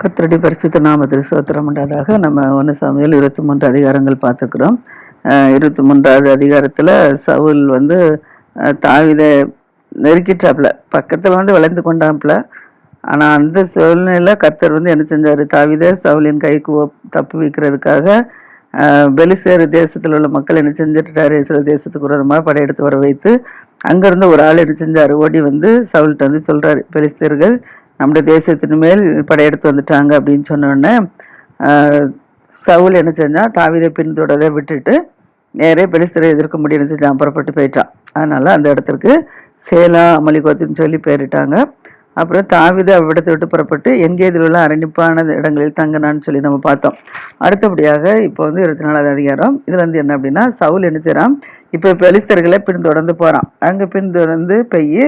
கத்தரடி பரிசுத்த நாமத்தில் சோத்திரம் உண்டாதாக நம்ம ஒன்று சமையல் இருபத்தி மூன்று அதிகாரங்கள் பார்த்துக்கிறோம். இருபத்தி மூன்றாவது அதிகாரத்தில் சவுல் வந்து தாவித நெருக்கிட்டாப்புல. பக்கத்தில் வந்து வளைந்து கொண்டாப்புல. ஆனால் அந்த சூழ்நிலையில் கர்த்தர் வந்து என்ன செஞ்சார்? தாவித சவுலின் கைக்கு தப்பு வைக்கிறதுக்காக பெலிசேர் தேசத்தில் உள்ள மக்கள் என்ன செஞ்சுட்டாரு? இஸ்ரேல் தேசத்துக்கு விரோதமாக படையெடுத்து வர வைத்து அங்கேருந்து ஒரு ஆள் என்ன செஞ்சாரு? ஓடி வந்து சவுல்கிட்ட வந்து சொல்கிறாரு பெலிஸ்தர்கள் நம்முடைய தேசத்தின் மேல் படையெடுத்து வந்துட்டாங்க அப்படின்னு சொன்னோடனே சவுல் என்ன செஞ்சான் தாவீதை பின்தொடரதை விட்டுட்டு நேரே பெலிஸ்தரை எதிர்க்க முடியும்னு செஞ்சான் புறப்பட்டு போயிட்டான். அதனால அந்த இடத்திற்கு சேலா அமளிகோத்துன்னு சொல்லி பேரிட்டாங்க. அப்புறம் தாவித அவ்விடத்தை விட்டு புறப்பட்டு எங்கே இதில் உள்ள அரணிப்பான இடங்களில் தங்கினான்னு சொல்லி நம்ம பார்த்தோம். அடுத்தபடியாக இப்போ வந்து இருபத்தி நாலாவது அதிகாரம். இதுல வந்து என்ன அப்படின்னா சவுல் என்ன செய்கிறான் இப்போ பெலிஸ்தர்களை பின்தொடர்ந்து போறான். அங்கே பின்தொடர்ந்து போய்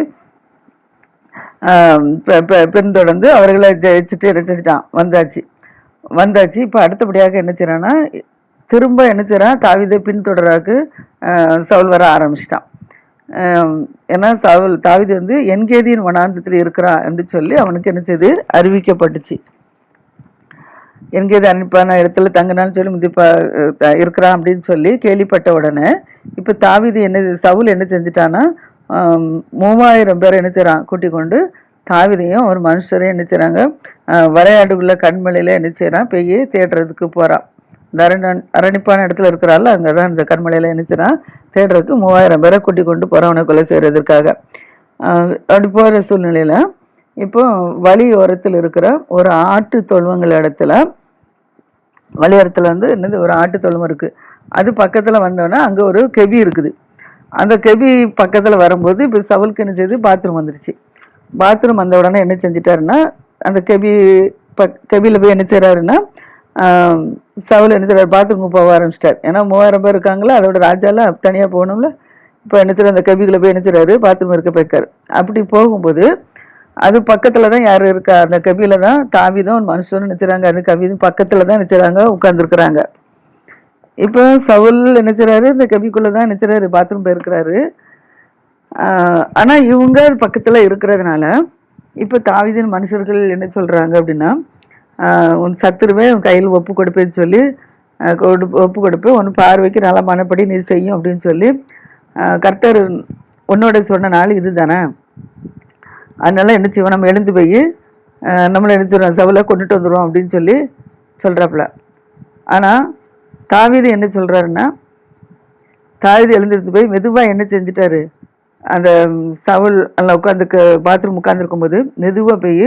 பின்தொடர்ந்து அவர்களை ஜெயிச்சுட்டு என்ன வந்தாச்சு. வந்தாச்சு. இப்போ அடுத்தபடியாக என்ன செய்கிறான்னா திரும்ப என்ன செய்றான் தாவீதை பின்தொடராக்கு சவுல் வர ஆரம்பிச்சிட்டான். ஏன்னா சவுல் தாவீது வந்து என்கேதியின் வனாந்தத்தில் இருக்கிறான் என்று சொல்லி அவனுக்கு என்ன செய்து அறிவிக்கப்பட்டுச்சு. எங்கேயாவது அனுப்பான இடத்துல தங்கினாலும் சொல்லி முதிப்பா இருக்கிறான் அப்படின்னு சொல்லி கேள்விப்பட்ட உடனே இப்போ தாவீது என்ன சவுல் என்ன செஞ்சுட்டான்னா மூவாயிரம் பேர் என்ன செய்கிறான் கூட்டிக் கொண்டு தாவிதையும் ஒரு மனுஷரையும் என்ன செய்கிறாங்க ஆஹ், வரையாடுக்குள்ள கண்மலையில என்ன செய்கிறான் பெய்ய தேடுறதுக்கு போறான் இந்த அரண் அரணிப்பான இடத்துல இருக்கிறாள் அங்கதான் இந்த கண்மலையில என்ன செய்றான் தேடுறதுக்கு மூவாயிரம் பேரை கூட்டி கொண்டு போறவனை கொலை செய்யறதுக்காக. அப்படி போற சூழ்நிலையில இப்போ வழியோரத்தில் இருக்கிற ஒரு ஆட்டு தொழுவங்கள் இடத்துல வழியோரத்தில் வந்து என்னது? ஒரு ஆட்டு தொழுவம் இருக்கு. அது பக்கத்தில் வந்தோடனே அங்கே ஒரு கெவி இருக்குது. அந்த கெபி பக்கத்தில் வரும்போது இப்போ சவுலுக்கு என்ன செய்து பாத்ரூம் வந்துருச்சு. பாத்ரூம் வந்த உடனே என்ன செஞ்சிட்டாருன்னா அந்த கெபி பக் கெபியில் போய் என்ன செய்கிறாருன்னா சவுல் என்ன செய்கிறார் பாத்ரூமுக்கு போக ஆரம்பிச்சிட்டார். ஏன்னா மூவாயிரம் பேர் இருக்காங்களா அதோட ராஜாலாம் தனியாக போகணும்ல. இப்போ என்ன செய்கிற அந்த கெபிக்குள்ள போய் என்ன செய்கிறாரு பாத்ரூம் இருக்க போயிருக்காரு. அப்படி போகும்போது அது பக்கத்தில் தான் யார் இருக்கா? அந்த கபில தான் தாவிதும் ஒரு மனுஷனும் நினைச்சாங்க அந்த கவிதும் பக்கத்தில் தான் நினைச்சிறாங்க உட்காந்துருக்குறாங்க இப்போ சவுல் நினைச்சுறாரு இந்த கபிக்குள்ளே தான் நினைச்சாரு பாத்ரூம் போயிருக்கிறாரு ஆனால் இவங்க பக்கத்தில் இருக்கிறதுனால இப்போ தாவிதின் மனுஷர்கள் என்ன சொல்கிறாங்க அப்படின்னா உன் சத்துருவே உன் கையில் ஒப்பு கொடுப்பேன்னு சொல்லி கொடு- ஒப்பு கொடுப்பேன் உன் பார்வைக்கு நல்ல மனப்படி நீ செய்யும் அப்படின்னு சொல்லி கர்த்தர் உன்னோட சொன்ன நாள் இதுதானே? அதனால என்ன செய்வோம்? நம்ம எழுந்து போய் நம்மளை என்ன சொல்கிறோம் சவுலை கொண்டுட்டு வந்துடுவோம் அப்படின்னு சொல்லி சொல்கிறாப்புல ஆனால் தாவீது என்ன சொல்கிறாருன்னா தாவீது எழுந்திருந்து போய் மெதுவாக என்ன செஞ்சுட்டாரு? அந்த சவுல் நல்லா உட்காந்து பாத்ரூம் உட்காந்துருக்கும் போது மெதுவாக போய்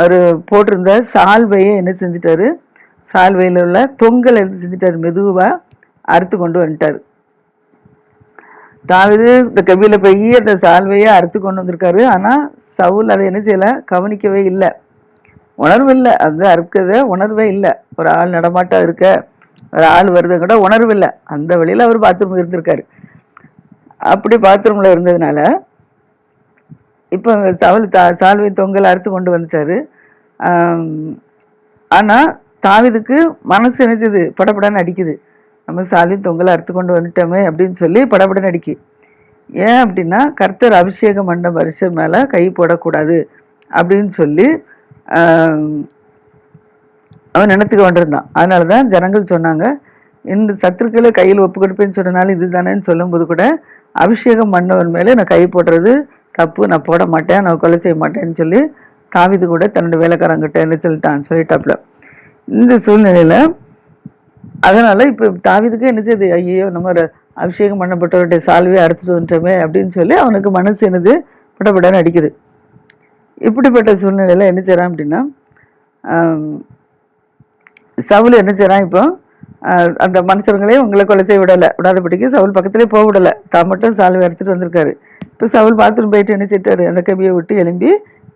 அவர் போட்டிருந்த சால்வையை என்ன செஞ்சுட்டாரு? சால்வையில் உள்ள தொங்கல் என்ன செஞ்சுட்டாரு? மெதுவாக அறுத்து கொண்டு வந்துட்டாரு. தாவிது இந்த கபில போய் அந்த சால்வையை அறுத்து கொண்டு வந்திருக்காரு. ஆனால் சவுல் அதை என்ன செய்யல? கவனிக்கவே இல்லை. உணர்வு இல்லை. அது அறுக்கிறத உணர்வே இல்லை. ஒரு ஆள் நடமாட்டம் இருக்க. ஒரு ஆள் வருதுன்னு கூட உணர்வு இல்லை. அந்த வழியில் அவர் பாத்ரூம் இருந்திருக்காரு. அப்படி பாத்ரூமில் இருந்ததுனால இப்போ சவுல் தா சால்வை தொங்கல் அறுத்து கொண்டு வந்துட்டாரு. ஆனால் தாவிதுக்கு மனசு நினைச்சது படபடன்னு அடிக்குது. நம்ம சால்வை தொங்கல் அறுத்து கொண்டு வந்துட்டோமே அப்படின்னு சொல்லி படபடன்னு அடிக்கு. ஏன் அப்படின்னா கர்த்தர் அபிஷேக மண்டபம் வருஷம் மேலே கை போடக்கூடாது அப்படின்னு சொல்லி அவன் நினைத்துக்க அதனால தான் ஜனங்கள் சொன்னாங்க இந்த சத்துருக்களை கையில் ஒப்பு கொடுப்பேன்னு சொன்னனால இதுதானேன்னு சொல்லும்போது கூட அபிஷேகம் பண்ணவன் மேலே நான் கை போடுறது தப்பு நான் போட மாட்டேன் நான் கொலை செய்ய மாட்டேன்னு சொல்லி தாவிது கூட தன்னோட வேலைக்காரங்கிட்ட என்ன சொல்லிட்டான் சொல்லிட்டாப்ல இந்த சூழ்நிலையில் அதனால் இப்போ தாவிதுக்கு என்ன செய்யுது ஐயோ நம்ம ஒரு அபிஷேகம் பண்ணப்பட்டவருடைய சால்வையை அறுத்துட்டு வந்துட்டோமே அப்படின்னு சொல்லி அவனுக்கு மனசு என்னது? படப்படன்னு அடிக்குது. இப்படிப்பட்ட சூழ்நிலையில் என்ன செய்கிறான் அப்படின்னா சவுல் என்ன செய்கிறான் இப்போ? அந்த மனுஷர்களையும் உங்களை கொலை செய்ய விடலை. விடாதபடிக்கு சவுல் பக்கத்துலேயே போக விடலை. தான் மட்டும் சால்வை எடுத்துகிட்டு வந்திருக்காரு. இப்போ சவுல் பாத்ரூம் போயிட்டு என்ன செய்யிட்டாரு? அந்த கபியை விட்டு எழும்பி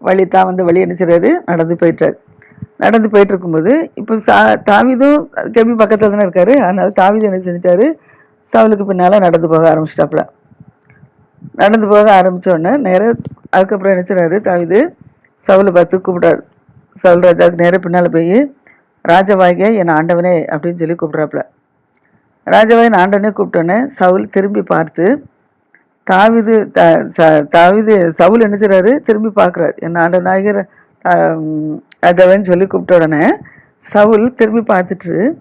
வழி தான் வந்து வழி என்ன செய்கிறாரு நடந்து போயிட்டார். நடந்து போயிட்டு இருக்கும்போது இப்போ சா தாவிதும் கபி பக்கத்தில் தானே இருக்காரு. அதனால் தாவிது என்ன செஞ்சிட்டாரு? சவுலுக்கு பின்னால் நடந்து போக ஆரம்பிச்சிட்டாப்புல. நடந்து போக ஆரம்பித்தோடனே நேராக அதுக்கப்புறம் என்ன செய்றாரு? தாவிது சவுலை பார்த்து கூப்பிட்டாரு சவுல் ராஜாவுக்கு நேராக பின்னால் போய் ராஜவாகிய என் ஆண்டவனே அப்படின்னு சொல்லி கூப்பிட்றாப்புல. ராஜவாயின் ஆண்டவனே கூப்பிட்டோன்னே சவுல் திரும்பி பார்த்து தாவிது த- சவுல் என்ன செய்றாரு? திரும்பி பார்க்குறாரு. என் ஆண்டவனாகிற ஆம், சொல்லி கூப்பிட்ட உடனே சவுல் திரும்பி பார்த்துட்டு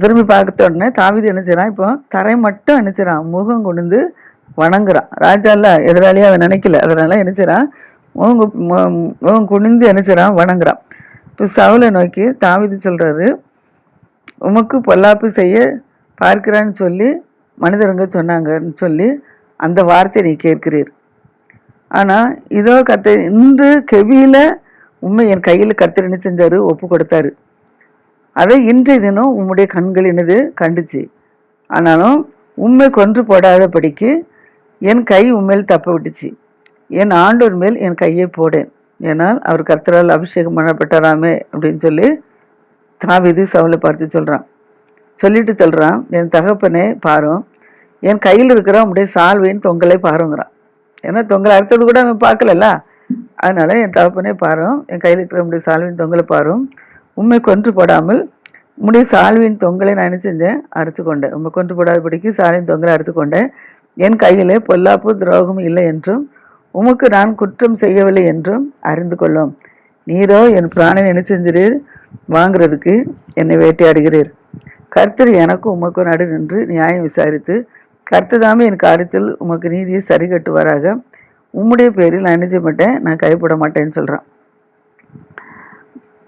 திரும்பி பார்த்த உடனே தாவீது என்ன செய்கிறான் இப்போ தரை மட்டும் என்ன முகம் கொண்டு வணங்குறான். ராஜா இல்ல எதிராளியா அவன் நினைக்கல. அதனால என்ன செய்றான்? முகம் கு- முகம் குனிந்து என்ன வணங்குறான். இப்போ சவுலை நோக்கி தாவீது சொல்கிறாரு உமக்கு பொல்லாப்பு செய்ய பார்க்கிறான்னு சொல்லி மனிதருங்க சொன்னாங்கன்னு சொல்லி அந்த வார்த்தை நீ கேட்கிறீர். ஆனால் இதோ கத்த இன்று கெவியில் உண்மை என் கையில் கர்த்தர் என்ன ஒப்பு கொடுத்தாரு. அதை இன்றைய தினம் உம்முடைய கண்கள் என்னது கண்டுச்சு. ஆனாலும் உண்மை கொன்று போடாதபடிக்கு என் கை உண்மையில் தப்ப விட்டுச்சு. என் ஆண்டோர் மேல் என் கையை போடேன். ஏனால் அவர் கர்த்தரால் அபிஷேகம் பண்ணப்பட்டாராமே அப்படின்னு சொல்லி தாவிதி சவுலை பார்த்து சொல்கிறான் சொல்லிட்டு சொல்கிறான் என் தகப்பனே பாரும் என் கையில் இருக்கிற உடைய சால்வையின் தொங்கலை பாருங்கிறான். ஏன்னா தொங்கலை அடுத்தது கூட அவன் பார்க்கலல்ல. அதனால என் தகப்பனே பாரும் என் கையில் இருக்கிற உம்முடைய சால்வின் தொங்கலை பாரும். உண்மை கொன்று போடாமல் உம்முடைய சால்வியின் தொங்கலை நான் செஞ்சேன்? அறுத்து கொண்டேன். உண்மை கொன்று போடாதபடிக்கு சாலின் தொங்கலை அறுத்து கொண்டேன். என் கையிலே பொல்லாப்பு துரோகம் இல்லை என்றும் உமக்கு நான் குற்றம் செய்யவில்லை என்றும் அறிந்து கொள்ளும். நீரோ என் பிராணனை என்ன செஞ்சீர் வாங்குறதுக்கு என்னை வேட்டையாடுகிறீர். கர்த்தர் எனக்கும் உமக்கும் நடு நின்று நியாயம் விசாரித்து கர்த்ததாமே என் காரியத்தில் உமக்கு நீதியை சரி கட்டுவாராக உம்முடைய பேரில் நான் என்ன செய்ய மாட்டேன் நான் கைப்பட மாட்டேன்னு சொல்கிறான்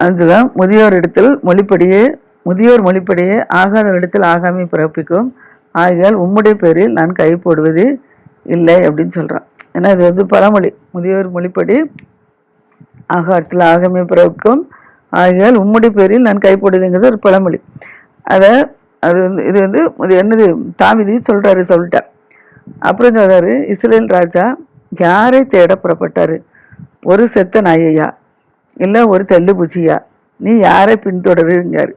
அதுதான் முதியோர் இடத்தில் மொழிப்படியே முதியோர் மொழிப்படியே ஆகாத இடத்தில் ஆகாமை பிறப்பிக்கும். ஆகையால் உம்முடைய பேரில் நான் கை போடுவது இல்லை அப்படின்னு சொல்கிறான் ஏன்னா இது வந்து பழமொழி. முதியோர் மொழிப்படி ஆகாரத்தில் ஆகமே பிறக்கும். ஆகையால் உம்முடைய பேரில் நான் கைப்படுதுங்கிறது ஒரு பழமொழி. அதை அது வந்து இது வந்து இது என்னது? தாவிதி சொல்கிறாரு சொல்லிட்டார் அப்புறம் சொல்கிறாரு இஸ்ரேல் ராஜா யாரை தேட புறப்பட்டார்? ஒரு செத்த நாயையா? இல்லை ஒரு தெல்லு பூச்சியா? நீ யாரை பின்தொடருங்காரு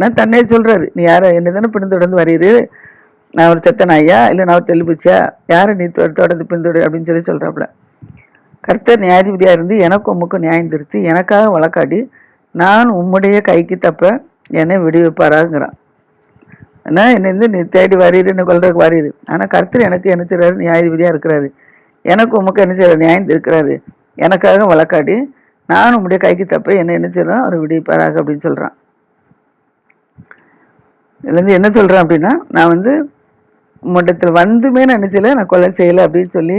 நான் தன்னே சொல்கிறாரு நீ யாரை என்ன தானே பின்தொடர்ந்து வரீரு நான் ஒரு செத்தன் ஐயா இல்லை நான் ஒரு தெல்லு யாரை நீ தொ- தொடர்ந்து பின்தொடர் அப்படின்னு சொல்லி சொல்கிறாப்புல கர்த்தர் நியாயாதிபதியாக இருந்து எனக்கு உமக்கும் நியாயம் திருத்தி எனக்காக வழக்காடி நான் உம்முடைய கைக்கு தப்ப என்னை விடுவிப்பாராங்கிறான். ஆனால் என்னை வந்து நீ தேடி வரீரு என்ன கொள்றதுக்கு வரீரு. ஆனால் கர்த்தர் எனக்கு என்ன செய்கிறாரு நியாயாதிபதியாக இருக்கிறாரு. எனக்கு உமக்கு என்ன செய்கிறார் நியாயம் இருக்கிறாரு எனக்காக வழக்காடி நான் உம்முடைய கைக்கு தப்ப என்னை என்ன செய்கிறோம் அவர் விடுவிப்பாராக அப்படின்னு சொல்கிறான் இதுலேருந்து என்ன சொல்கிறேன் அப்படின்னா நான் வந்து மட்டத்தில் வந்துமே நான் நான் கொலை செய்யலை அப்படின்னு சொல்லி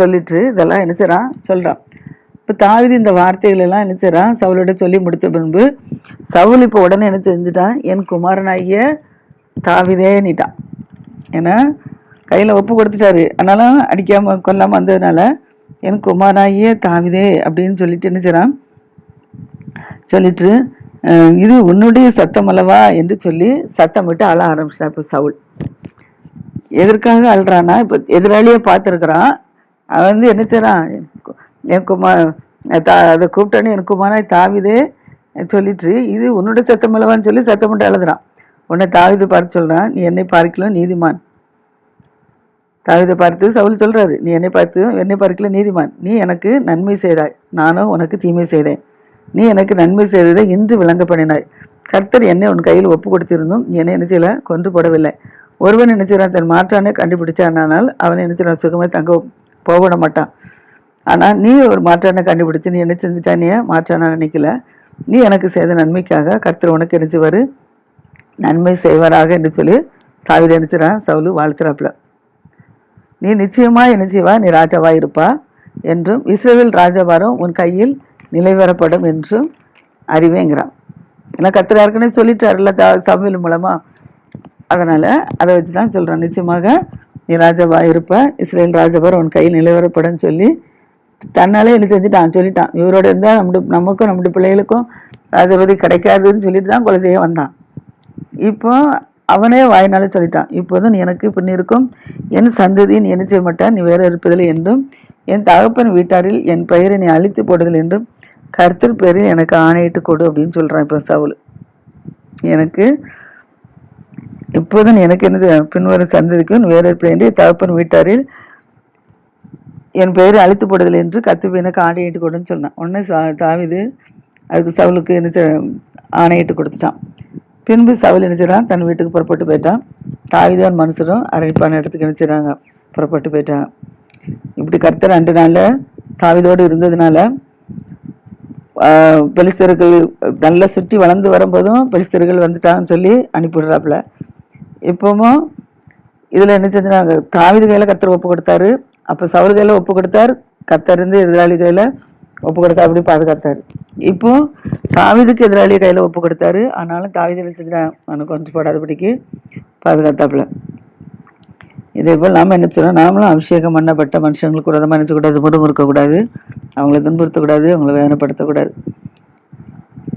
சொல்லிட்டு இதெல்லாம் என்ன சொல்கிறான் இப்போ தாவிதி இந்த வார்த்தைகள் எல்லாம் என்ன சவுலோட சொல்லி முடித்த பின்பு சவுல் இப்போ உடனே என்ன செஞ்சுட்டான்? என் குமாரனாகிய தாவிதே நீட்டான் ஏன்னா கையில் ஒப்பு கொடுத்துட்டாரு. ஆனாலும் அடிக்காமல் கொல்லாமல் வந்ததுனால என் குமாரனாகிய தாவிதே அப்படின்னு சொல்லிட்டு என்ன செய்கிறான் சொல்லிட்டு இது உன்னுடைய சத்தம் அல்லவா? என்று சொல்லி சத்தம் விட்டு அழ ஆரம்பிச்சிட்டான் இப்போ சவுல். எதற்காக அழுறானா இப்போ எதிராளியே பார்த்துருக்குறான். அவன் வந்து என்ன செய்றான்? என் குமார் தா- அதை கூப்பிட்டானே என் குமாராய் தாவிதே சொல்லிட்டு இது உன்னோட சத்தம் அல்லவான்னு சொல்லி மட்டும் அழுதுறான். உன்னை தாவிதை பார்த்து சொல்றான் நீ என்னை பார்க்கலாம் நீதிமான். தாவிதை பார்த்து சவுல் சொல்கிறாரு நீ என்னை பார்த்து என்னை பார்க்கல நீதிமான். நீ எனக்கு நன்மை செய்தாய் நானும் உனக்கு தீமை செய்தேன். நீ எனக்கு நன்மை செய்ததை இன்று விளங்க பண்ணினாய். கர்த்தர் என்னை உன் கையில் ஒப்பு கொடுத்திருந்தும் என்னை என்ன செய்யல? கொன்று போடவில்லை. ஒருவன் என்ன தன் மாற்றானே கண்டுபிடிச்சானால் அவன் என்ன சுகமே தங்க போகவிட மாட்டான். ஆனால் நீ ஒரு மாற்றானை கண்டுபிடிச்சு நீ என்ன செஞ்சுட்டா? நீ மாற்றானா நினைக்கல நீ எனக்கு செய்த நன்மைக்காக கர்த்தர் உனக்கு என்ன நன்மை செய்வாராக என்று சொல்லி தாவித என்ன சவுலு வாழ்த்துறாப்புல. நீ நிச்சயமா என்ன செய்வா? நீ ராஜாவா இருப்பா என்றும் இஸ்ரேல் ராஜபாரம் உன் கையில் நிலைவரப்படும் என்றும் அறிவேங்கிறான். ஏன்னா கர்த்தர் ஏற்கனவே சொல்லிட்டாருல்ல சமையல் மூலமாக அதனால் அதை வச்சு தான் சொல்கிறேன் நிச்சயமாக நீ ராஜாவா இருப்ப. இஸ்ரேல் ராஜபாரம் உன் கையில் நிலவரப்படன்னு சொல்லி தன்னாலே என்ன செஞ்சுட்டான் சொல்லிட்டான். இவரோட இருந்தால் நம்ம நமக்கும் நம்முடைய பிள்ளைகளுக்கும் ராஜபதி கிடைக்காதுன்னு சொல்லிட்டு தான் கொலை செய்ய வந்தான். இப்போ அவனே வாயினால சொல்லிட்டான். இப்போதும் நீ எனக்கு பின் இருக்கும். என் சந்ததியை நீ என்ன செய்ய மாட்டான் நீ வேற இருப்பதில்லை என்றும் என் தகப்பன் வீட்டாரில் என் பெயரை நீ அழித்து போடுதல் என்றும் கருத்தில் பேரில் எனக்கு ஆணையிட்டு கொடு அப்படின்னு சொல்கிறான் இப்போ சவுல். எனக்கு இப்போதும் எனக்கு என்னது பின்வரும் சந்ததிக்கும் நீ வேற தகப்பன் வீட்டாரில் என் பெயரை அழித்து போடுதல் என்று கத்து எனக்கு ஆணையிட்டு கொடுன்னு சொன்னான். உடனே சா- தாவிது அதுக்கு சவுலுக்கு என்ன ஆணையிட்டு கொடுத்துட்டான். பின்பு சவுல் நினைச்சிடான் தன் வீட்டுக்கு புறப்பட்டு போயிட்டான். தாவிதான் மனுஷரும் அரணிப்பான இடத்துக்கு நினைச்சிடாங்க புறப்பட்டு போயிட்டாங்க. இப்படி கர்த்தர் ரெண்டு நாள்ல தாவிதோடு இருந்ததுனால பெலிஸ்தர்கள் நல்லா சுற்றி வளர்ந்து வரும்போதும் பெலிஸ்தர்கள் வந்துட்டாங்கன்னு சொல்லி அனுப்பிவிடுறாப்புல. இப்பவும் இதில் என்ன செஞ்சாங்க தாவீது கையில் கத்தர் ஒப்பு கொடுத்தாரு. அப்போ சவுல் கையில் ஒப்பு கொடுத்தார். கத்தர் இருந்து எதிராளி கையில் ஒப்பு கொடுத்தா அப்படி பாதுகாத்தார். இப்போ தாவீதுக்கு எதிராளி கையில் ஒப்பு கொடுத்தாரு. ஆனாலும் தாவீது என்ன செஞ்சான் அவனுக்கு கொஞ்சம் போடாதபடிக்கு பாதுகாத்தாப்புல. இதே போல் நாம் என்ன செய்யணும் நாமளும் அபிஷேகம் பண்ணப்பட்ட மனுஷங்களுக்கு விரோதமா நினைச்சக்கூடாது முறுமுறுக்கக்கூடாது. அவங்கள துன்புறுத்தக்கூடாது அவங்கள வேதனைப்படுத்தக்கூடாது.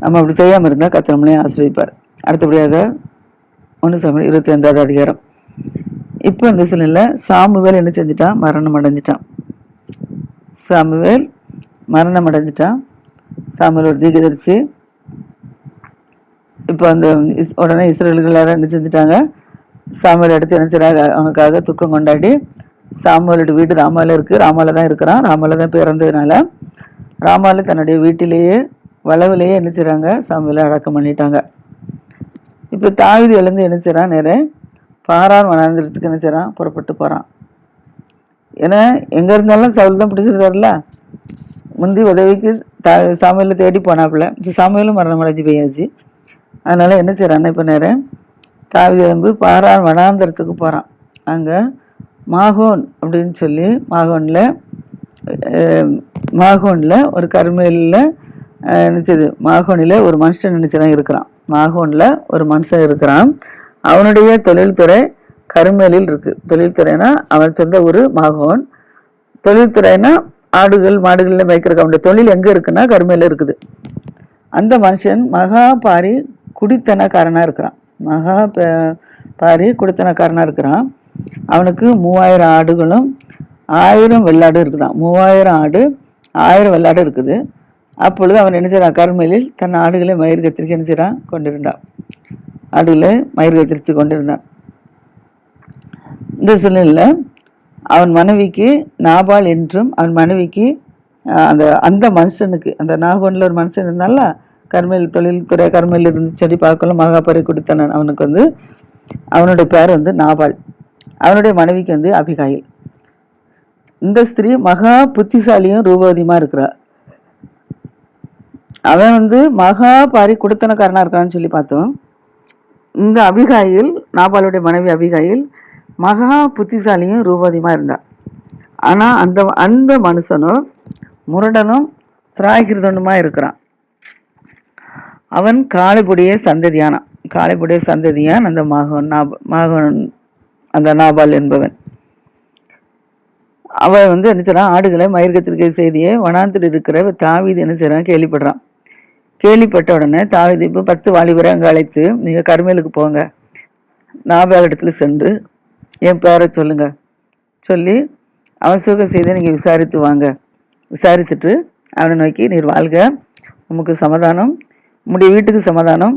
நம்ம அப்படி செய்யாமல் இருந்தால் கத்திரமலையும் ஆசிரியப்பார் அடுத்தபடியாக ஒன்று சமயம் இருபத்தி ஐந்தாவது அதிகாரம். இப்போ இந்த சூழ்நிலை சாமுவேல் என்ன செஞ்சுட்டான்? மரணம் அடைஞ்சிட்டான். சாமுவேல் மரணம் அடைஞ்சிட்டான். சாமுவேல் ஒரு இப்போ அந்த இஸ்- உடனே இஸ்ரேல்கள் எல்லாரும் என்ன செஞ்சிட்டாங்க? சாமுவேல் எடுத்து என்ன செய்றாங்க? அவனுக்காக துக்கம் கொண்டாடி சாமுவேலோட வீடு ராமாவில் இருக்கு. ராமாவில் தான் இருக்கிறான். ராமாவில் தான் பிறந்ததுனால ராமாவில் தன்னுடைய வீட்டிலேயே வளவிலேயே என்ன செய்கிறாங்க சாமுவேலை அடக்கம் பண்ணிட்டாங்க. இப்போ தாவீது எழுந்து என்ன செய்கிறான் நேரே? பாரான் வனாந்திரத்துக்கு என்ன செய்கிறான் புறப்பட்டு போகிறான் ஏன்னா எங்கே இருந்தாலும் சவுல் தான் பிடிச்சிருக்காருல்ல முந்தி உதவிக்கு தா- சாமுவேலை தேடி போனாப்புல. இப்போ சாமுவேலும் மரணம் அடைஞ்சு போயாச்சு. அதனால் என்ன செய்கிறான்னா இப்போ நேரம் தாவீது வந்து பாரான் வனாந்திரத்துக்கு போகிறான் அங்கே மாகோன் அப்படின்னு சொல்லி மாகோனில் மாகோனில் ஒரு கருமையில் நினச்சது. மாகோனில் ஒரு மனுஷன் நினச்சதான் இருக்கிறான். மாகோனில் ஒரு மனுஷன் இருக்கிறான். அவனுடைய தொழில்துறை கருமேலில் இருக்கு. தொழில்துறைனா அவன் சொந்த ஒரு மாகோன். தொழில்துறைனா ஆடுகள் மாடுகள்ல மேய்க்கிறக்கு அவனுடைய தொழில் எங்கே இருக்குன்னா கருமேல இருக்குது. அந்த மனுஷன் மகா பாரி குடித்தனக்காரனாக இருக்கிறான். மகா ப- பாரி குடித்தனக்காரனாக இருக்கிறான். அவனுக்கு மூவாயிரம் ஆடுகளும் ஆயிரம் வெள்ளாடும் இருக்குதான். மூவாயிரம் ஆடு ஆயிரம் வெள்ளாடு இருக்குது. அப்பொழுது அவன் என்ன செய்கிறான் கருமையில் தன் ஆடுகளை மயிர் கத்திரிக்க என்ன செய்கிறான் கொண்டிருந்தான். ஆடுகளை மயிர் கத்திரித்து கொண்டிருந்தான். இந்த சூழ்நிலையில் அவன் மனைவிக்கு நாபால் என்றும் அவன் மனைவிக்கு அந்த அந்த மனுஷனுக்கு அந்த நாகோனில் ஒரு மனுஷன் இருந்தால கர்மையில் தொழில்துறை கர்மையில் இருந்து செடி பார்க்கலாம் மகாபரி கொடுத்தனன் அவனுக்கு வந்து அவனுடைய பேர் வந்து நாபால். அவனுடைய மனைவிக்கு வந்து அபிகாயில். இந்த ஸ்திரீ மகா புத்திசாலியும் ரூபவதியமாக இருக்கிறாள் அவன் வந்து மகா பாரி குடுத்தனக்காரனா இருக்கான்னு சொல்லி பார்த்தோம். இந்த அபிகாயில் நாபாலுடைய மனைவி அபிகாயில் மகா புத்திசாலியும் ரூபாதியமாக இருந்தா. ஆனா அந்த அந்த மனுஷனும் முரடனும் திராகிருதனுமா இருக்கிறான். அவன் காளைபுடைய சந்ததியானான். காளைபுடைய சந்ததியான் அந்த மகன் நாப அந்த நாபால் என்பவன். அவன் வந்து என்ன செய்றான்? ஆடுகளை மயிர்கத்திரிக்கை செய்தியை வனாந்தில் இருக்கிற தாவீது என்ன செய்றான்? கேள்விப்படுறான். கேள்விப்பட்ட உடனே தாவீது இப்போ பத்து வாலிபரை அங்கே அழைத்து நீங்கள் கருமேலுக்கு போங்க. நாபால் இடத்துல சென்று என் பேரை சொல்லுங்க. சொல்லி அவன் சுக செய்து நீங்கள் விசாரித்து வாங்க. விசாரித்துட்டு அவனை நோக்கி நீர் வாழ்க. உமக்கு சமாதானம். உம்முடைய வீட்டுக்கு சமாதானம்.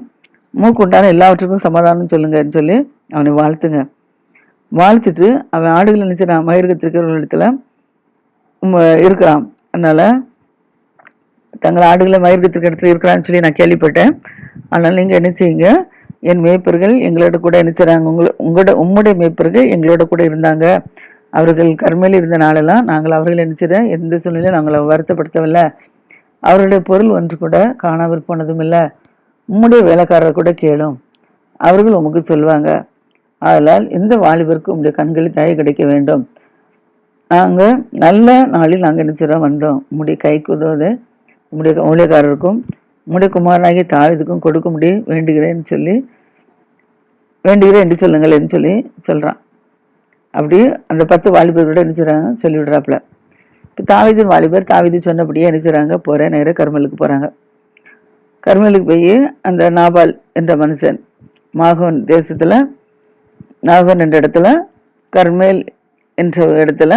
மூக்கு உண்டான எல்லாவற்றுக்கும் சமாதானம் சொல்லுங்கன்னு சொல்லி அவனை வாழ்த்துங்க. வாழ்த்துட்டு அவன் ஆடுகள் நினைச்சிடான் மயிர்கத்திருக்கிற இடத்துல இருக்கிறான். அதனால தங்கள் ஆடுகளை மயிர்கத்திற்கு இடத்துல இருக்கிறான்னு சொல்லி நான் கேள்விப்பட்டேன். அதனால் நீங்கள் என்ன செய்யுங்க? என் மேய்ப்பர்கள் எங்களோட கூட என்ன செய்றாங்க? உங்கள உங்களோட உம்முடைய மேய்ப்பர்கள் எங்களோட கூட இருந்தாங்க. அவர்கள் கர்மையில் இருந்த நாளெல்லாம் நாங்கள் அவர்கள் என்ன எந்த சூழ்நிலையும் நாங்கள் வருத்தப்படுத்தவில்லை. அவருடைய பொருள் ஒன்று கூட காணாமல் போனதும் இல்லை. உம்முடைய வேலைக்காரர் கூட கேளும். அவர்கள் உமக்கு சொல்லுவாங்க ஆதலால் இந்த வாலிபருக்கு உங்களுடைய கண்களில் தயை கிடைக்க வேண்டும். நாங்கள் நல்ல நாளில் நாங்கள் நினைச்சிட வந்தோம். உங்களுடைய கைக்கு உதவுது உம்முடைய ஊழியக்காரருக்கும் உம்முடைய குமாரனாகிய தாவிதுக்கும் முடியும் வேண்டுகிறேன்னு சொல்லி வேண்டுகிறேன் என்று சொல்லுங்களேன்னு சொல்லி சொல்கிறான் அப்படி அந்த பத்து வாலிபர்களோட என்ன செய்கிறாங்க சொல்லிவிடுறாப்புல. இப்போ தாவிதின் வாலிபர் தாவிதி சொன்னபடியே என்ன செய்கிறாங்க போகிறேன் நேராக கர்மலுக்கு போகிறாங்க கர்மலுக்கு போய் அந்த நாபால் என்ற மனுஷன் மாகோன் தேசத்தில் நாகோன் என்ற இடத்துல கர்மேல் என்ற இடத்துல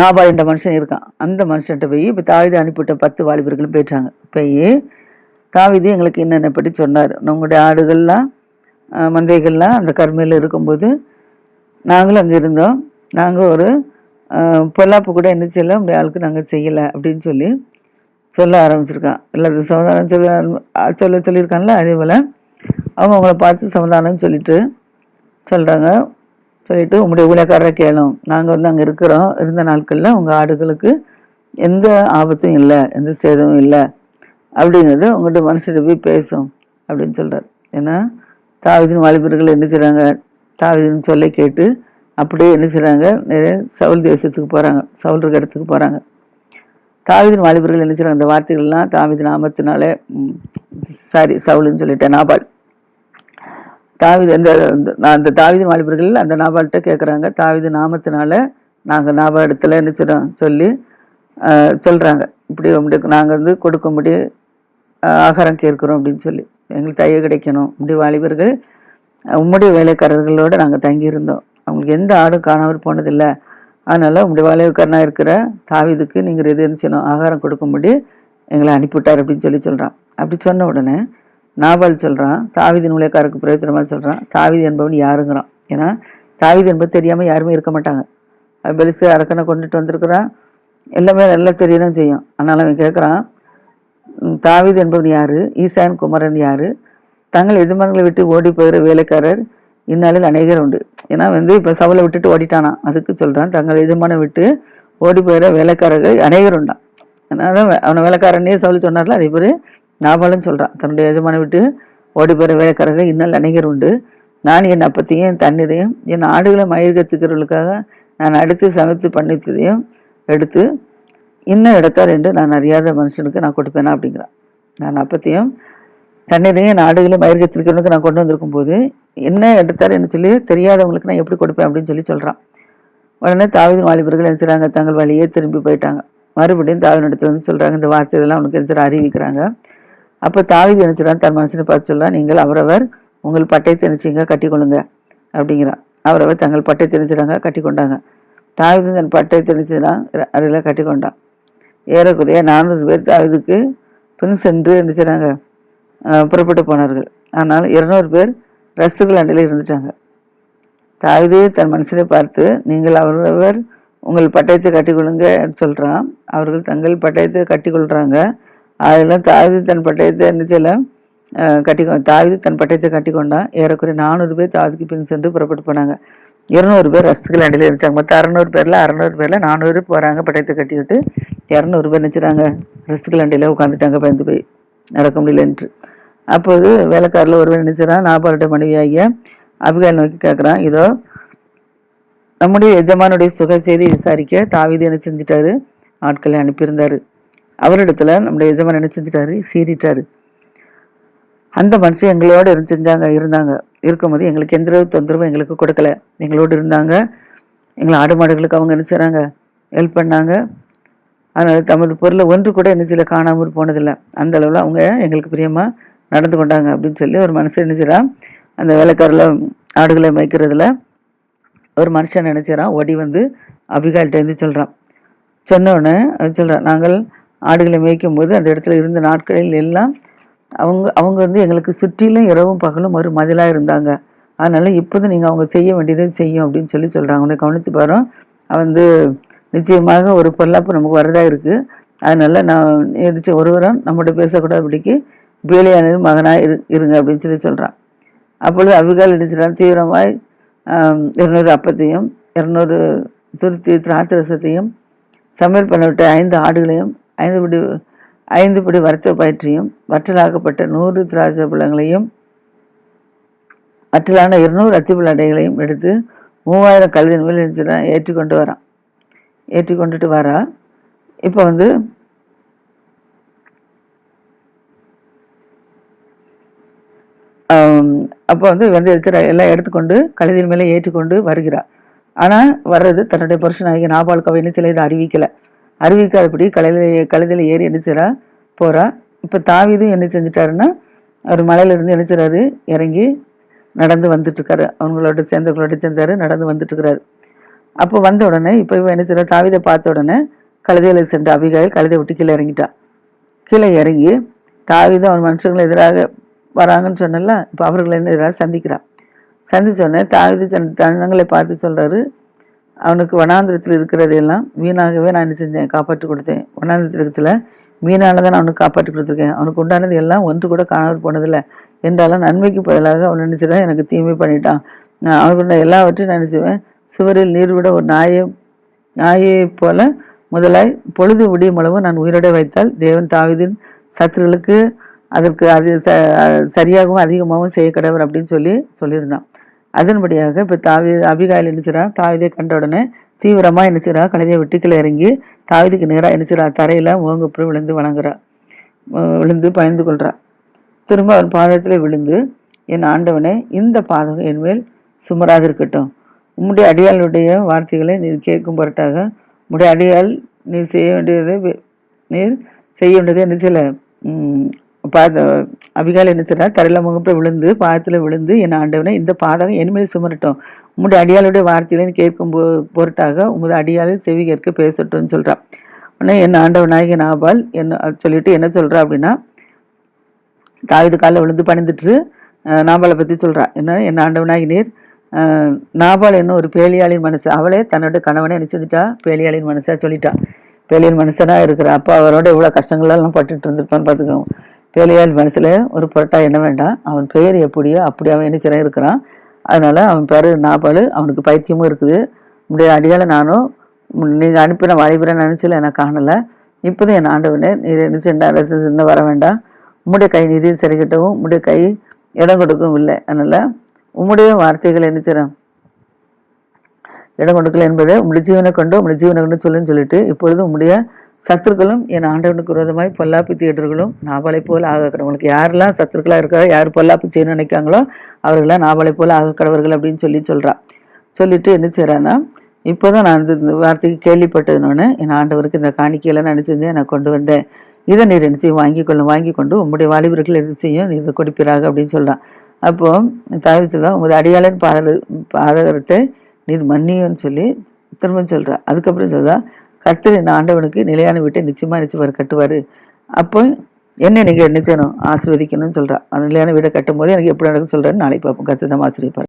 நாபால் என்ற மனுஷன் இருக்கான். அந்த மனுஷன்ட்ட போய் இப்போ தாவிதை அனுப்பிவிட்ட பத்து வாலிபர்களும் போயிட்டாங்க. போய் தாவீது எங்களுக்கு என்னென்ன பற்றி சொன்னார்? உங்களுடைய ஆடுகள்லாம் மந்தைகள்லாம் அந்த கருமையில் இருக்கும்போது நாங்களும் அங்கே இருந்தோம். நாங்கள் ஒரு பொல்லாப்பு கூட என்ன செய்யல உங்களுடைய ஆளுக்கு நாங்கள் செய்யலை அப்படின்னு சொல்லி சொல்ல ஆரம்பிச்சிருக்கான். இல்லை சமாதானம் சொல்ல சொல்ல சொல்லியிருக்கான்ல அதே போல் அவங்க அவங்கள பார்த்து சமாதானம் சொல்லிட்டு சொல்கிறாங்க சொல்லிட்டு உங்களுடைய ஊழியக்காரரை கேளும். நாங்கள் வந்து அங்கே இருக்கிறோம். இருந்த நாட்களில் உங்கள் ஆடுகளுக்கு எந்த ஆபத்தும் இல்லை எந்த சேதமும் இல்லை அப்படிங்கிறது உங்கள்கிட்ட மனசிட்ட போய் பேசும் அப்படின்னு சொல்கிறார் ஏன்னா தாவிதின் வாலிபர்கள் என்ன செய்கிறாங்க தாவிதின் சொல்லை கேட்டு அப்படியே என்ன செய்கிறாங்க நிறைய சவுல் தேசத்துக்கு போகிறாங்க சவுல் இருக்க இடத்துக்கு போகிறாங்க தாவிதின் வாலிபர்கள் என்ன செய்கிறாங்க அந்த வார்த்தைகள்லாம் தாவிதின் ஆபத்தினாலே சாரி சவுலுன்னு சொல்லிட்டேன் நாபால். தாவிது அந்த அந்த- நான் அந்த வாலிபர்கள் அந்த நாபால்கிட்ட கேட்குறாங்க தாவிது நாமத்தினால நாங்கள் நாபா இடத்துல என்ன சொல்லி சொல்கிறாங்க இப்படி உங்களுக்கு நாங்கள் வந்து கொடுக்கும்படி ஆஹ், ஆகாரம் கேட்குறோம் அப்படின்னு சொல்லி. எங்களுக்கு தைய கிடைக்கணும். இப்படி வாலிபர்கள் உம்முடைய வேலைக்காரர்களோட நாங்கள் தங்கியிருந்தோம். அவங்களுக்கு எந்த ஆடும் காணாமல் போனதில்லை. அதனால் உங்களுடைய வேலைக்காரனாக இருக்கிற தாவிதுக்கு நீங்கள் எது செய்யணும்? ஆகாரம் கொடுக்கும்படி எங்களை அனுப்பிவிட்டார் அப்படின்னு சொல்லி சொல்கிறான் அப்படி சொன்ன உடனே நாபால் சொல்கிறான் தாவிதின் ஊழியக்காரருக்கு பிரயோஜனமாக சொல்கிறான் தாவிதி என்பவன் யாருங்கிறான். ஏன்னா தாவிதி என்பது தெரியாமல் யாருமே இருக்க மாட்டாங்க. பெலிசு அரக்கனை கொண்டுட்டு வந்திருக்கிறான். எல்லாமே நல்லா தெரிய தான் செய்யும். அதனால அவன் கேட்குறான் தாவிது என்பவன் யார்? ஈசான் குமரன் யார்? தங்கள் எஜமான்களை விட்டு ஓடி போகிற வேலைக்காரர் இந்நாளில் அநேகர் உண்டு. ஏன்னா வந்து இப்போ சவலை விட்டுட்டு ஓடிட்டானாம் அதுக்கு சொல்கிறான் தங்கள் எஜமானை விட்டு ஓடி போகிற வேலைக்காரர்கள் அநேகர் உண்டான் அதனால அவனை வேலைக்காரனே சவுல் சொன்னார்ல அதே போல நாபாலன் சொல்கிறான் தன்னுடைய எஜமான விட்டு ஓடி போகிற வேலைக்காரர்கள் இன்னும் அநேகர் உண்டு. நான் என் அப்பத்தையும் என் தண்ணீரையும் என் ஆடுகளை மயிர்கத்துக்கிறவர்களுக்காக நான் அடுத்து சமைத்து பண்ணித்ததையும் எடுத்து இன்னும் எடுத்தார் என்று நான் அறியாத மனுஷனுக்கு நான் கொடுப்பேனா? அப்படிங்கிறான். நான் அப்பத்தையும் தண்ணீரையும் என் ஆடுகளை மயிர்கத்திருக்கிறவனுக்கு நான் கொண்டு வந்திருக்கும் போது என்ன எடுத்தார் என்று சொல்லி தெரியாதவங்களுக்கு நான் எப்படி கொடுப்பேன் அப்படின்னு சொல்லி சொல்கிறான் உடனே தாவிதின் வாலிபர்கள் என்ன செய்கிறாங்க தங்கள் வழியே திரும்பி போயிட்டாங்க. மறுபடியும் தாவின் இடத்துல வந்து சொல்கிறாங்க இந்த வார்த்தையெல்லாம் அவனுக்கு என்ன அறிவிக்கிறாங்க. அப்போ தாவிது நினைச்சிடான் தன் மனசனை பார்த்து சொல்லலாம் நீங்கள் அவரவர் உங்கள் பட்டயத்தை கட்டி கொள்ளுங்க அப்படிங்கிறான் அவரவர் தங்கள் பட்டை நினைச்சாங்க கட்டி கொண்டாங்க தாவிது தன் பட்டை நினைச்சான் அதில் கட்டி கொண்டான் ஏறக்குறைய நானூறு பேர் தாவிதுக்கு பின் சென்று என்ன புறப்பட்டு போனார்கள். ஆனால் இருநூறு பேர் ரஸ்துகள் அண்டையில் இருந்துட்டாங்க. தாவிது தன் மனுஷனை பார்த்து நீங்கள் அவரவர் உங்கள் பட்டயத்தை கட்டிக்கொள்ளுங்க சொல்கிறான் அவர்கள் தங்கள் பட்டயத்தை கட்டிக்கொள்றாங்க. அதெல்லாம் தாவிது தன் பட்டயத்தை என்ன செய்யல? கட்டி தாவிது தன் பட்டயத்தை கட்டி கொண்டான். ஏறக்குறைய நானூறு பேர் தாவிதுக்கு பின் சென்று புறப்பட்டு போனாங்க. இருநூறு பேர் ரஸ்துகள் அடியில் இருந்துச்சாங்க மொத்தம் அறநூறு பேரில் அறநூறு பேரில் நானூறு போகிறாங்க பட்டயத்தை கட்டிவிட்டு. இரநூறு பேர் நினச்சிட்டாங்க ரஸ்துகள் அண்டையில் உட்காந்துட்டாங்க பயந்து போய். நடக்க முடியலன்ட்டு அப்போது வேலைக்காரில் ஒருவர் நினைச்சிடான் நாபாலுடைய மனைவியாகிய அபிகால் நோக்கி கேட்குறான். இதோ நம்முடைய எஜமானுடைய சுக செய்தி விசாரிக்க தாவிதி என்ன செஞ்சிட்டாரு? ஆட்களை அனுப்பியிருந்தாரு. அவரிடத்துல நம்முடைய எஜமான் என்ன செஞ்சிட்டாரு? சீறிட்டாரு. அந்த மனுஷன் எங்களோட இருந்து செஞ்சாங்க இருந்தாங்க. இருக்கும்போது எங்களுக்கு எந்த தொந்தரவும் எங்களுக்கு கொடுக்கல. எங்களோடு இருந்தாங்க. எங்களை ஆடு மாடுகளுக்கு அவங்க என்ன செய்றாங்க? ஹெல்ப் பண்ணாங்க. அதனால தமது பொருளை ஒன்று கூட என்ன செய்யல காணாமல் போனதில்லை. அந்த அளவில் அவங்க எங்களுக்கு பிரியமா நடந்து கொண்டாங்க அப்படின்னு சொல்லி ஒரு மனுஷன் என்ன செய்றான்? அந்த வேலைக்காரில் ஆடுகளை மேய்க்கிறதுல ஒரு மனுஷன் நினைச்சாரான் ஓடி வந்து அபிகால்கிட்ட இருந்து சொல்றான். சொன்னோடனே சொல்கிறான் சொல்றான் நாங்கள் ஆடுகளை மேய்க்கும் போது அந்த இடத்துல இருந்த நாட்களில் எல்லாம் அவங்க அவங்க வந்து எங்களுக்கு சுற்றிலும் இரவும் பகலும் ஒரு மதிலாக இருந்தாங்க. அதனால இப்போது நீங்கள் அவங்க செய்ய வேண்டியதை செய்யும் அப்படின்னு சொல்லி சொல்கிறாங்க உன்னை கவனித்து பாரு. வந்து நிச்சயமாக ஒரு பொல்லாப்பு நமக்கு வரதாக இருக்குது அதனால நான் எதிர்த்து ஒருவரும் நம்மகிட்ட பேசக்கூடாதபடிக்கு பேலியானின் மகனாக இரு இருங்க அப்படின்னு சொல்லி சொல்கிறான் அப்பொழுது அபிகால் அடிச்சிடான் தீவிரமாய் இருநூறு அப்பத்தையும் இருநூறு துருத்தி திராட்சரசத்தையும் சமையல் பண்ணவிட்ட ஐந்து ஆடுகளையும் ஐந்து படி ஐந்து படி வறுத்த பயிற்சியும் வற்றலாக்கப்பட்ட நூறு திராட்சை பழங்களையும் வற்றலான இருநூறு அத்திப்பழ அடைகளையும் எடுத்து மூவாயிரம் கழுதின் மேல் இருந்துச்சுன்னா ஏற்றி கொண்டு வரான். ஏற்றி கொண்டுட்டு வரா. இப்போ வந்து அப்போ வந்து வந்து இருக்கிற எல்லாம் எடுத்துக்கொண்டு கழுதின் மேலே ஏற்றிக்கொண்டு வருகிறார் ஆனால் வர்றது தன்னுடைய புருஷனாகிய நாபால் அவ என்ன இதை அறிவிக்கலை. அறிவிக்காதபடி கழுதில கழுதில ஏறி என்ன செய்கிறா போறா. இப்ப தாவிதும் என்ன செஞ்சிட்டாருன்னா அவர் மலையில இருந்து என்ன செய்கிறாரு இறங்கி நடந்து வந்துட்டு இருக்காரு அவங்களோட சேர்ந்தவங்களோட சேர்ந்தாரு நடந்து வந்துட்டு அப்போ வந்த உடனே இப்போ இவன் என்ன செய்றா? தாவிதை பார்த்த உடனே கழுதையில சென்ற அபிகாயில் கழுதை விட்டு கீழே இறங்கிட்டா. கீழே இறங்கி தாவீது அவன் மனுஷங்களை எதிராக வராங்கன்னு சொன்னல இப்போ அவர்களை என்ன எதிராக சந்திக்கிறான் சந்திச்ச உடனே தன் தன்னங்களை பார்த்து சொல்றாரு அவனுக்கு வனாந்திரத்தில் இருக்கிறதெல்லாம் வீணாகவே நான் என்ன செஞ்சேன்? காப்பாற்றி கொடுத்தேன். வனாந்திரத்தில் மீனால தான் அவனுக்கு காப்பாற்றி கொடுத்துருக்கேன். அவனுக்கு உண்டானது எல்லாம் ஒன்று கூட காணாமல் போனதில்லை. என்றாலும் நன்மைக்கு பதிலாக அவன் நினைச்சதான் எனக்கு தீமை பண்ணிட்டான். நான் உண்டான எல்லாவற்றையும் நான் செய்வேன்? சுவரில் நீர் விட ஒரு நாயை நாயைப் போல முதலாய் பொழுது விடியும் அளவு நான் உயிரோட வைத்தால் தேவன் தாவிதின் சத்துருகளுக்கு அதற்கு அது ச சரியாகவும் அதிகமாகவும் செய்ய கடவர் அப்படின்னு சொல்லி சொல்லியிருந்தான். அதன்படியாக இப்போ தாவி அபிகாயில் நினைச்சிரா தாவிதை கண்ட உடனே தீவிரமாக நினைச்சிரா கழுதையை விட்டு இறங்கி தாவிதுக்கு நேராக நினைச்சிரா தரையில் முகங்குப்புற விழுந்து வணங்குறா. விழுந்து பயந்து கொள்றா. திரும்ப அவன் பாதத்தில் விழுந்து என் ஆண்டவனே இந்த பாதகம் என்மேல் சுமராது இருக்கட்டும். உம்முடைய அடியாளுடைய வார்த்தைகளை நீ கேட்கும் பொருட்டாக உம்முடைய அடியால் நீ செய்ய வேண்டியதை நீர் செய்ய வேண்டியதை என்ன சில பாத அபிகால் என்ன செய்றா தரையில முகப்பில் விழுந்து பாதத்தில் விழுந்து என் ஆண்டவனே இந்த பாதகம் என்மேல் சுமரட்டும். உம்முடைய அடியாளுடைய வார்த்தையிலேருந்து கேட்கும் போ பொருட்டாக உமது அடியாளை செவி கேட்க பேசட்டும்னு சொல்றான் உடனே என் ஆண்டவனாகிய நாபால் என்ன சொல்லிட்டு என்ன சொல்றா அப்படின்னா தாயுது காலில் விழுந்து பணிந்துட்டு நாபாலை பத்தி சொல்றா. என்ன என் ஆண்டவனாகி நீர் நாபால் என்ன ஒரு பேலியாளின் மனசு அவளே தன்னோட கணவனை நினைச்சதுட்டா? பேலியாளின் மனுஷா சொல்லிட்டா. பேலியின் மனுஷனா இருக்கிறா அப்பா அவரோட இவ்வளவு கஷ்டங்களெல்லாம் பட்டுட்டு இருந்திருப்பான்னு பார்த்துக்கோங்க பேலியாள் மனசுல ஒரு புரட்டா என்ன வேண்டாம். அவன் பெயர் எப்படியோ அப்படி அவன் என்ன செய்ய இருக்கிறான். அதனால அவன் பேரு நாபால் அவனுக்கு பைத்தியமும் இருக்குது. உடைய அடியால நானும் நீங்கள் நீங்க அனுப்பின வாலிபரை நினைச்சல எனக்கு காணல. இப்போதான் என் ஆண்டவனே நீ என்ன வர வேண்டாம். உம்முடைய கை நிதி சரிகட்டவும் உம்முடைய கை இடம் கொடுக்கவும் இல்லை. அதனால உம்முடைய வார்த்தைகள் என்ன செய்றான் இடம் கொடுக்கல என்பதை உம்முடைய ஜீவனை கொண்டு உம்முடைய ஜீவனை கொண்டு சொல்லுன்னு சொல்லிட்டு இப்பொழுது உம்முடைய சத்துருக்களும் என் ஆண்டவனுக்கு விரோதமாய் பொல்லாப்பு தியேட்டர்களும் நாபாலை போல் ஆக கடவுளுக்கு யாரெல்லாம் சத்துருக்களாக இருக்கா யார் பொல்லாப்பு செய்யணும்னு நினைக்காங்களோ அவர்களாம் நாபாலை போல ஆக கடவர்கள் அப்படின்னு சொல்லி சொல்கிறான் சொல்லிட்டு என்ன செய்கிறாருன்னா இப்போ தான் நான் இந்த இந்த வார்த்தைக்கு கேள்விப்பட்டதுனோடனே என் ஆண்டவருக்கு இந்த காணிக்கையெல்லாம் நினச்சிருந்தேன் நான் கொண்டு வந்தேன். இதை நீர் என்ன செய்யும் வாங்கி கொள்ளும் வாங்கி கொண்டு உங்களுடைய வாலிபர்கள் எது செய்யும் நீ இதை கொடுப்பீராக அப்படின்னு சொல்றான் அப்போ தாவித்துதான் உமது அடியாளன் பாத பாதகரத்தை நீர் மன்னியன்னு சொல்லி திரும்ப சொல்கிறான் அதுக்கப்புறம் சொல்கிறா கர்த்தர் இந்த ஆண்டவனுக்கு நிலையான வீட்டை நிச்சயமா நிச்சயம் கட்டுவாரு. அப்போ என்ன நீங்க என்ன செய்யணும்? ஆசீர்வதிக்கணும்னு சொல்றா. அந்த நிலையான வீடை கட்டும் போது எனக்கு எப்படி நடக்கும் சொல்றேன்னு நாளைக்கு பார்ப்போம். கர்த்தர் தான் ஆசிரியப்பார்